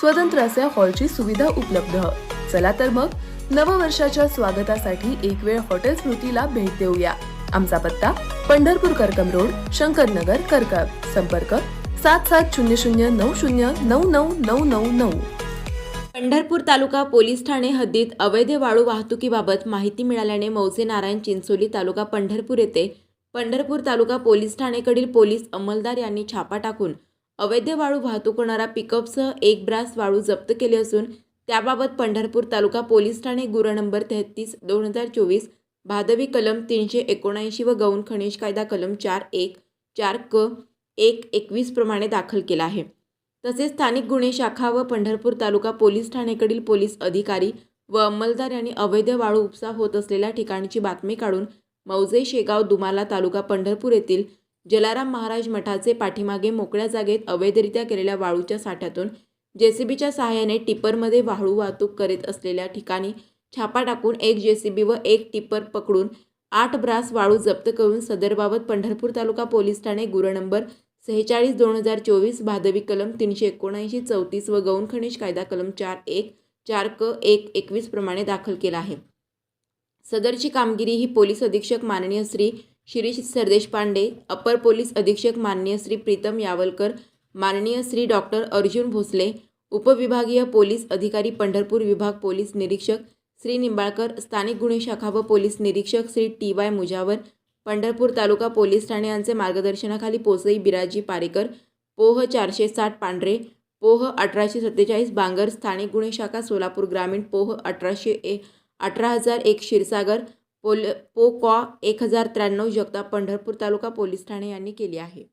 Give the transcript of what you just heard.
स्वतंत्र असे हॉलची सुविधा उपलब्ध. चला तर मग नववर्षाच्या स्वागतासाठी एक वेळ हॉटेल स्मृतीला भेट देऊया. आमचा पत्ता पंढरपूर करकम रोड शंकरनगर करकम. संपर्क सात सात शून्य शून्य नऊ शून्य नऊ नऊ नऊ नऊ. नऊ पंढरपूर तालुका पोलीस ठाणे हद्दीत अवैध वाळू वाहतुकीबाबत माहिती मिळाल्याने मौजे नारायण चिंचोली तालुका पंढरपूर येथे पंढरपूर तालुका पोलीस ठाणेकडील पोलीस अंमलदार यांनी छापा टाकून अवैध वाळू वाहतूक होणारा पिकअपसह एक ब्रास वाळू जप्त केले असून त्याबाबत पंढरपूर तालुका पोलीस ठाणे गुन्हा नंबर तेहतीस दोन हजार चोवीस भादवी कलम तीनशे एकोणऐंशी व गौण खनिज कायदा कलम चार एक चार क एक एकवीस प्रमाणे दाखल केला आहे. तसेच स्थानिक गुन्हे शाखा व पंढरपूर तालुका पोलीस ठाणेकडील पोलीस अधिकारी व अंमलदार यांनी अवैध वाळू उपसा होत असलेल्या ठिकाणची बातमी काढून मौजे शेगाव दुमाला तालुका पंढरपूर येथील जलाराम महाराज मठाचे पाठीमागे मोकळ्या जागेत अवैधरित्या केलेल्या वाळूच्या साठ्यातून जेसीबीच्या सहाय्याने टिप्परमध्ये वाळू वाहतूक करीत असलेल्या ठिकाणी छापा टाकून एक जेसीबी व एक टिप्पर पकडून आठ ब्रास वाळू जप्त करून सदरबाबत पंढरपूर तालुका पोलीस ठाणे गुरु नंबर सेहेचाळीस दोन हजार चोवीस भादवी कलम तीनशे एकोणऐंशी चौतीस व गौण खनिज कायदा कलम चार एक चार क एक एकवीस प्रमाणे दाखल केला आहे. सदरची कामगिरी ही पोलीस अधीक्षक माननीय श्री शिरीष सरदेश पांडे अपर पोलीस अधीक्षक माननीय श्री प्रीतम यावलकर माननीय श्री डॉक्टर अर्जुन भोसले उपविभागीय पोलीस अधिकारी पंढरपूर विभाग पोलीस निरीक्षक श्री निंबाळकर स्थानिक गुन्हे शाखा व पोलीस निरीक्षक Shri T Y Mujawar Pandharpur taluka police Thane यांचे मार्गदर्शनाखाली पोसई बिराजी पारेकर पोह चारशे साठ पांढरे पोह अठराशे सत्तेचाळीस बांगर स्थानिक गुन्हे शाखा सोलापूर ग्रामीण पोह अठराशे ए अठरा हजार एक क्षीरसागर पोल पो कॉ एक हजार त्र्याण्णव जगताप पंढरपूर तालुका पोलीस ठाणे यांनी केली आहे.